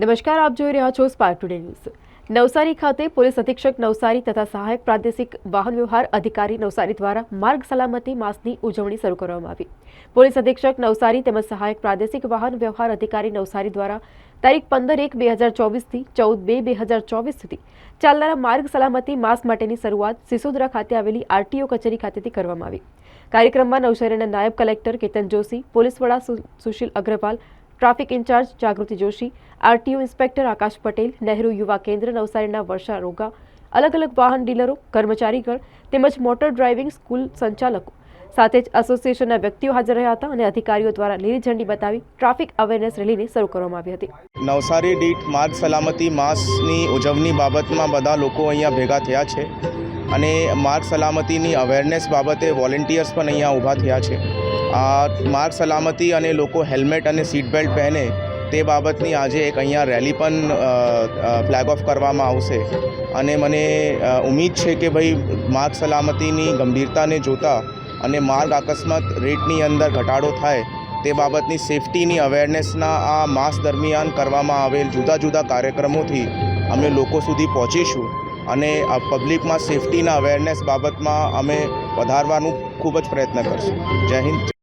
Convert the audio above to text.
નમસ્કાર, આપ જોઈ રહ્યા છો સ્પાર્ક ટુડે ન્યૂઝ નવસારી ખાતે પોલીસ અધિક્ષક નવસારી તથા સહાયક પ્રાદેશિક વાહન વ્યવહાર અધિકારી નવસારી દ્વારા માર્ગ સલામતી માસની ઉજવણી શરૂ કરવામાં આવી. પોલીસ અધિક્ષક નવસારી તેમજ સહાયક પ્રાદેશિક વાહન વ્યવહાર અધિકારી નવસારી દ્વારા તારીખ પંદર એક બે હજાર ચોવીસથી ચૌદ બે બે હજાર ચોવીસ સુધી ચાલનારા માર્ગ સલામતી માસ માટેની શરૂઆત સિસોદરા ખાતે આવેલી આરટીઓ કચેરી ખાતેથી કરવામાં આવી. કાર્યક્રમમાં નવસારીના નાયબ કલેક્ટર કેતન જોશી, પોલીસ વડા Sushil Agrawal traffic in charge Jagruti Joshi, RTO inspector Akash Patel, Nehru Yuva Kendra, નવસારીના વર્ષા રોગા, અલગ અલગ વાહન ડીલરો, કર્મચારીગણ તેમજ મોટર ડ્રાઇવિંગ સ્કૂલ સંચાલકો સાથે જ એસોસિએશનના વ્યક્તિઓ હાજર રહ્યા હતા અને અધિકારીઓ દ્વારા લીલી ઝંડી બતાવી ટ્રાફિક અવેરનેસ રેલીને શરૂ કરવામાં આવી હતી. નવસારી દીઠ માર્ગ સલામતી માસની ઉજવણી બાબતમાં બધા લોકો અહીંયા ભેગા થયા છે. અને માર્ગ સલામતીની અવેરનેસ બાબતે વોલેન્ટિયર્સ પણ અહીંયા ઊભા થયા છે. આ માર્ગ સલામતી અને લોકો હેલ્મેટ અને સીટ બેલ્ટ પહેરે તે બાબતની આજે એક અહીંયા રેલી પણ ફ્લેગ ઓફ કરવામાં આવશે. અને મને ઉમીદ છે કે ભાઈ માર્ગ સલામતીની ગંભીરતાને જોતા અને માર્ગ અકસ્માત રેટની અંદર ઘટાડો થાય તે બાબતની સેફટીની અવેરનેસના આ માસ દરમિયાન કરવામાં આવેલ જુદા જુદા કાર્યક્રમોથી અમે લોકો સુધી પહોંચીશું. અને પબ્લિકમાં સેફટીના અવેરનેસ બાબતમાં અમે વધારવાનું ખૂબ જ પ્રયત્ન કરશું. જય હિન્દ.